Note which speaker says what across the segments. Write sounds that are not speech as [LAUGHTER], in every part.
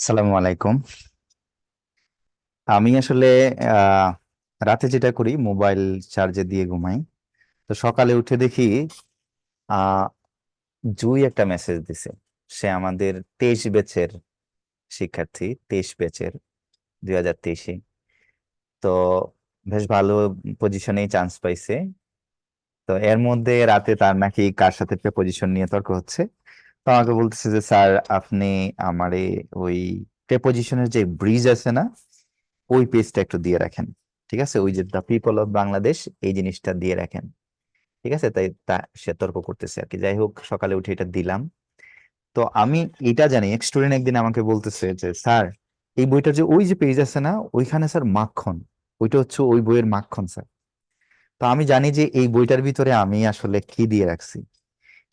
Speaker 1: আসসালামু আলাইকুম। আমি আসলে রাতে যেটা করি, মোবাইল চার্জে দিয়ে ঘুমাই। তো সকালে উঠে দেখি আহ জুই একটা মেসেজ দিছে। সে আমাদের তেইশ ব্যাচের শিক্ষার্থী, তেইশ ব্যাচের, দুই হাজার তেইশে। তো বেশ ভালো পজিশনেই চান্স পাইছে। তো এর মধ্যে রাতে তার নাকি কার সাথে পজিশন নিয়ে তর্ক হচ্ছে? তো আমাকে বলতেছে যে, স্যার, আপনি আমারে ওই প্রেপোজিশনের যে ব্রিজ আছে না, ওই পেজটা একটু দিয়ে রাখেন, ঠিক আছে? ওই যে দ্য পিপল অফ বাংলাদেশ এই জিনিসটা দিয়ে রাখেন, ঠিক আছে? তাই তা সে তর্ক করতেছে আর কি। যাই হোক, সকালে উঠে এটা দিলাম। তো আমি এটা জানি, এক স্টুডেন্ট একদিন আমাকে বলতেছে যে, স্যার, এই বইটার যে ওই যে পেজ আছে না, ওইখানে স্যার মাখন ওইটা হচ্ছে ওই বইয়ের মাখন স্যার। তো আমি জানি যে, এই বইটার ভিতরে আমি আসলে কি দিয়ে রাখছি।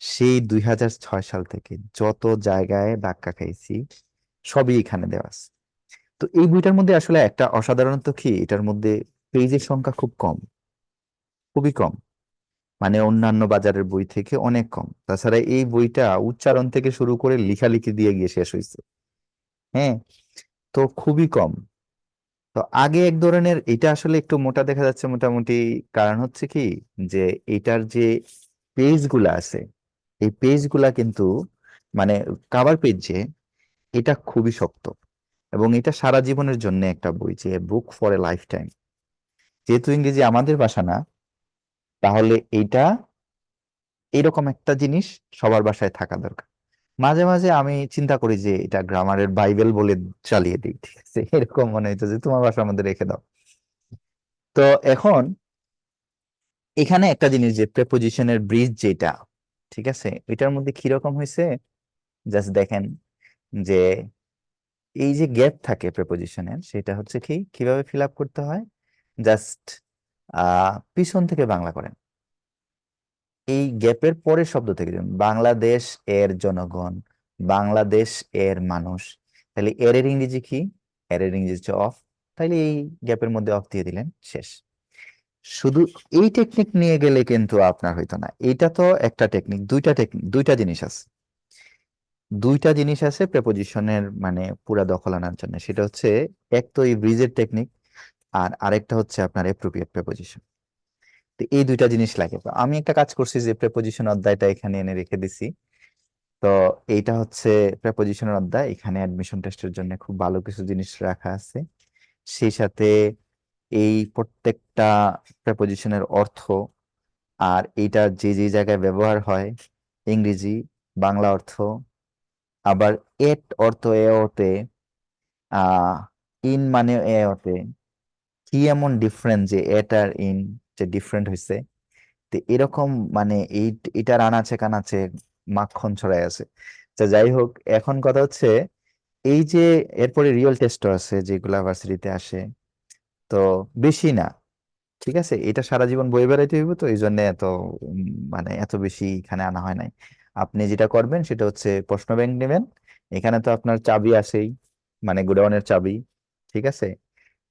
Speaker 1: সেই দুই হাজার ছয় সাল থেকে যত জায়গায় ধাক্কা খাইছি, সবই এখানে দেওয়া আছে। তো এই বইটার মধ্যে আসলে একটা অসাধারণত কি? এটার মধ্যে পেজের সংখ্যা খুব কম, খুবই কম। মানে অন্যান্য বাজারের বই থেকে অনেক কম। তাছাড়া এই বইটা উচ্চারণ থেকে শুরু করে লেখালেখি দিয়ে গিয়ে শেষ হয়েছে হ্যাঁ তো খুবই কম। তো আগে এক ধরনের এটা আসলে একটু মোটা দেখা যাচ্ছে মোটামুটি। কারণ হচ্ছে কি? যে এটার যে পেজগুলা আছে এই পেজগুলা কিন্তু মানে কাভার পেজ যে এটা খুবই শক্ত। এবং এটা সারা জীবনের জন্য একটা বই যে book for a life time যেহেতু ইংরেজি আমাদের ভাষা না, তাহলে এইটা এরকম একটা জিনিস সবার বাসায় থাকা দরকার। মাঝে মাঝে আমি চিন্তা করি যে এটা গ্রামারের বাইবেল বলে চালিয়ে দিই, ঠিক আছে? [LAUGHS] এরকম মনে হইতো যে তোমার বাসার মধ্যে রেখে দাও। তো এখন এখানে একটা জিনিস যে প্রেপোজিশনের ব্রিজ যেটা ঠিক আছে? এটার মধ্যে কীরকম হয়েছে? জাস্ট দেখেন যে এই যে গ্যাপ থাকে প্রেপোজিশনের সেটা হচ্ছে কি? কীভাবে ফিল আপ করতে হয়? জাস্ট পিছন থেকে বাংলা করেন। এই গ্যাপের পরের শব্দ থেকে যেমন বাংলাদেশ এর জনগণ, বাংলাদেশ এর মানুষ। তাহলে এর এর ইংরেজি কি? এর এর ইংরেজি হচ্ছে অফ তাহলে এই গ্যাপের মধ্যে অফ দিয়ে দিলেন, শেষ। শুধু এই টেকনিক নিয়ে গেলে কিন্তু আপনার হইতো না। এটা তো একটা টেকনিক দুইটা টেকনিক দুইটা জিনিস আছে। দুইটা জিনিস আছে প্রেপোজিশনের মানে পুরা দখল আনার জন্য সেটা হচ্ছে এক তো এই ব্রিজের টেকনিক আর আরেকটা হচ্ছে আপনার অ্যাপ্রোপ্রিয়েট প্রেপোজিশন তো এই দুইটা জিনিস লাগে। তো আমি একটা কাজ করছি যে প্রেপোজিশন অধ্যায়টা এখানে এনে রেখে দিছি। তো এইটা হচ্ছে প্রেপোজিশনের অধ্যায়। এখানে অ্যাডমিশন টেস্টের জন্য খুব ভালো কিছু জিনিস রাখা আছে। সেই সাথে এই প্রত্যেকটা প্রেপোজিশনের অর্থ। আর এইটা যে যে জায়গায় ব্যবহার হয়, ইংরেজি, বাংলা অর্থ। আবার এট অর্থ এ অর্থে ইন মানে এ অর্থে কি এমন ডিফারেন্স যে এট আর ইন যে ডিফারেন্ট হয়েছে তো এরকম মানে এই, এটার আনাচে কানাচে মাখন ছড়াই আছে। তো যাই হোক, এখন কথা হচ্ছে, এই যে এরপরে রিয়েল টেস্টও আছে যেগুলা ভার্সিটিতে আসে তো বেশি না ঠিক আছে? এটা সারা জীবন বই বেড়াইতে হইব তো এই জন্য এত উম, মানে এত বেশি এখানে আনা হয় নাই। আপনি যেটা করবেন সেটা হচ্ছে প্রশ্ন ব্যাংক নেবেন। এখানে তো আপনার চাবি আছেই মানে গোডাউনের চাবি ঠিক আছে?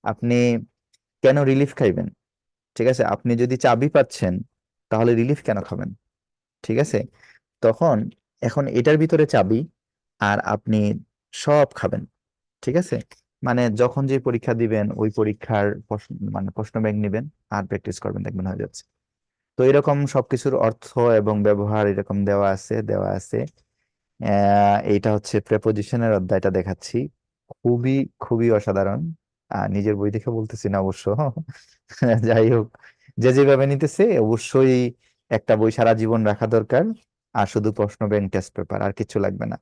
Speaker 1: আপনি কেন রিলিফ খাইবেন? ঠিক আছে? আপনি যদি চাবি পাচ্ছেন তাহলে রিলিফ কেন খাবেন? ঠিক আছে? তখন এখন এটার ভিতরে চাবি আর আপনি সব খাবেন ঠিক আছে? মানে যখন যে পরীক্ষা দিবেন, ওই পরীক্ষার মানে প্রশ্ন ব্যাংক নেবেন আর প্র্যাকটিস করবেন, দেখবেন হয়ে যাচ্ছে। তো এরকম সবকিছুর অর্থ এবং ব্যবহার এরকম দেওয়া আছে দেওয়া আছে। এইটা হচ্ছে প্রেপোজিশনের অধ্যায়টা দেখাচ্ছি। খুবই খুবই অসাধারণ। নিজের বই দেখে বলতেছি না অবশ্য। [LAUGHS] যাই হোক, যে যেভাবে নিতেছে, অবশ্যই একটা বই সারা জীবন রাখা দরকার। আর শুধু প্রশ্ন ব্যাংক টেস্ট পেপার আর কিছু লাগবে না।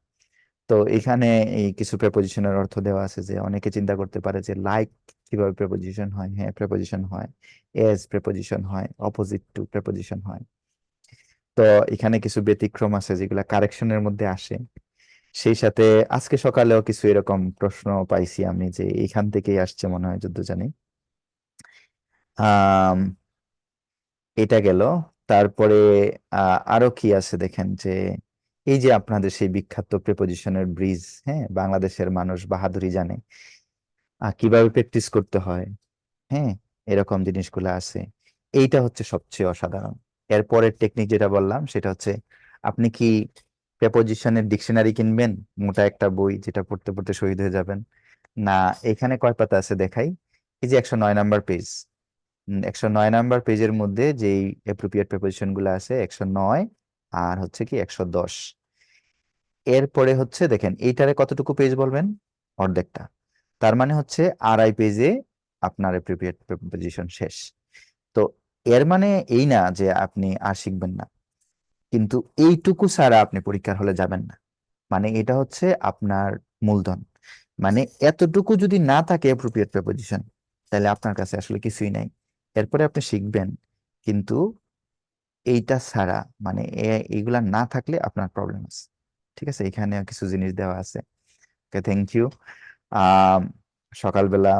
Speaker 1: তো এখানে এই কিছু প্রেপোজিশনের অর্থ দেওয়া আছে যে অনেকে চিন্তা করতে পারে যে লাইক কীভাবে প্রেপোজিশন হয় হ্যাঁ প্রেপোজিশন হয় এজ প্রেপোজিশন হয় অপোজিট টু প্রেপোজিশন হয়। তো এখানে কিছু ব্যতিক্রম আছে যেগুলা কারেকশনের মধ্যে আসে। সেই সাথে আজকে সকালেও কিছু এরকম প্রশ্ন পাইছি আমি যে এখান থেকেই আসছে মনে হয় যদ্দূর জানি। আম, এটা গেল। তারপরে আহ, আরও কি আছে দেখেন যে এই যে আপনাদের সেই বিখ্যাত প্রেপোজিশনের ব্রিজ হ্যাঁ? বাংলাদেশের মানুষ বাহাদুরি জানে। কীভাবে প্র্যাকটিস করতে হয় হ্যাঁ? এরকম জিনিসগুলো আছে। এইটা হচ্ছে সবচেয়ে অসাধারণ। এরপরের টেকনিক যেটা বললাম, সেটা হচ্ছে, আপনি কি প্রেপোজিশনের ডিকশনারি কিনবেন? মোটা একটা বই যেটা পড়তে পড়তে শহীদ হয়ে যাবেন। না, এখানে কয় পাতা আছে দেখাই। এই যে একশো নয় নাম্বার পেজ একশো নয় নাম্বার পেজের মধ্যে যেই অ্যাপ্রোপ্রিয়েট প্রেপোজিশনগুলো আছে, একশো নয় আর হচ্ছে কি একশো দশ। এরপরে হচ্ছে দেখেন, এইটারে কতটুকু পেজ বলবেন? অর্ধেকটা। তার মানে হচ্ছে আড়াই পেজে আপনার অ্যাপ্রোপ্রিয়েট প্রেপোজিশন শেষ। তো এর মানে এই না যে আপনি আর শিখবেন না। কিন্তু এইটুকু ছাড়া আপনি পরীক্ষার হলে যাবেন না। মানে এটা হচ্ছে আপনার মূলধন। মানে এতটুকু যদি না থাকে অ্যাপ্রোপ্রিয়েট প্রেপোজিশন তাহলে আপনার কাছে আসলে কিছুই নাই। এরপরে আপনি শিখবেন, কিন্তু এইটা ছাড়া মানে এইগুলা না থাকলে আপনার প্রবলেম আছে। ঠিক আছে? এখানে কিছু জিনিস দেওয়া আছে। ওকে থ্যাংক ইউ সকালবেলা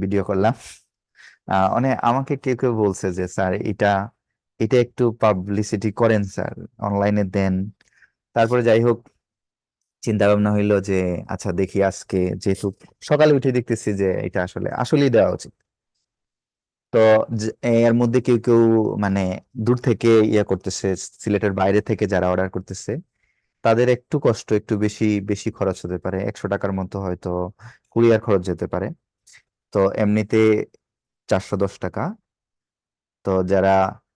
Speaker 1: ভিডিও করলাম। অনেক আমাকে কেউ কেউ বলছে যে, স্যার, এটা এটা একটু পাবলিসিটি করেন, স্যার অনলাইনে দেন। তারপরে যাই হোক চিন্তা ভাবনা হইল যে আচ্ছা দেখি আজকে যেহেতু সকালে উঠে দেখতেছি যে, এটা আসলে, আসলেই দেওয়া উচিত। তো এর মধ্যে কেউ কেউ মানে দূর থেকে ইয়ে করতেছে, সিলেটের বাইরে থেকে যারা অর্ডার করতেছে, তাদের একটু কষ্ট, একটু বেশি বেশি খরচ হতে পারে। একশো টাকার মতো হয়তো কুরিয়ার খরচ যেতে পারে। তো এমনিতে চারশো দশ টাকা। তো যারা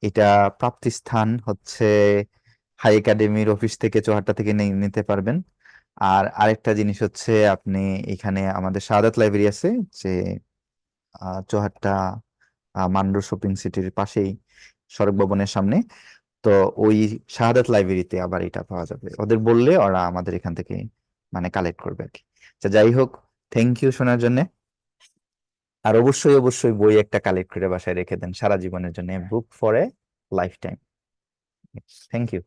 Speaker 1: এটা প্রাপ্তিস্থান হচ্ছে হাই একাডেমির অফিস থেকে চৌহাট্টা থেকে নিতে পারবেন। আর আরেকটা জিনিস হচ্ছে আপনি এখানে আমাদের শাহাদাত লাইব্রেরি আছে যে চৌহাট্টা মান্ডু শপিং সিটির পাশেই সড়ক ভবনের সামনে। তো ওই শাহাদাত লাইব্রেরিতে আবার এটা পাওয়া যাবে। ওদের বললে ওরা আমাদের এখান থেকে মানে কালেক্ট করবে আর কি। যাই হোক থ্যাংক ইউ শোনার জন্য। আর অবশ্যই অবশ্যই বই একটা কালেক্ট করে বাসায় রেখে দেন। সারা জীবনের জন্য book for a life time thank you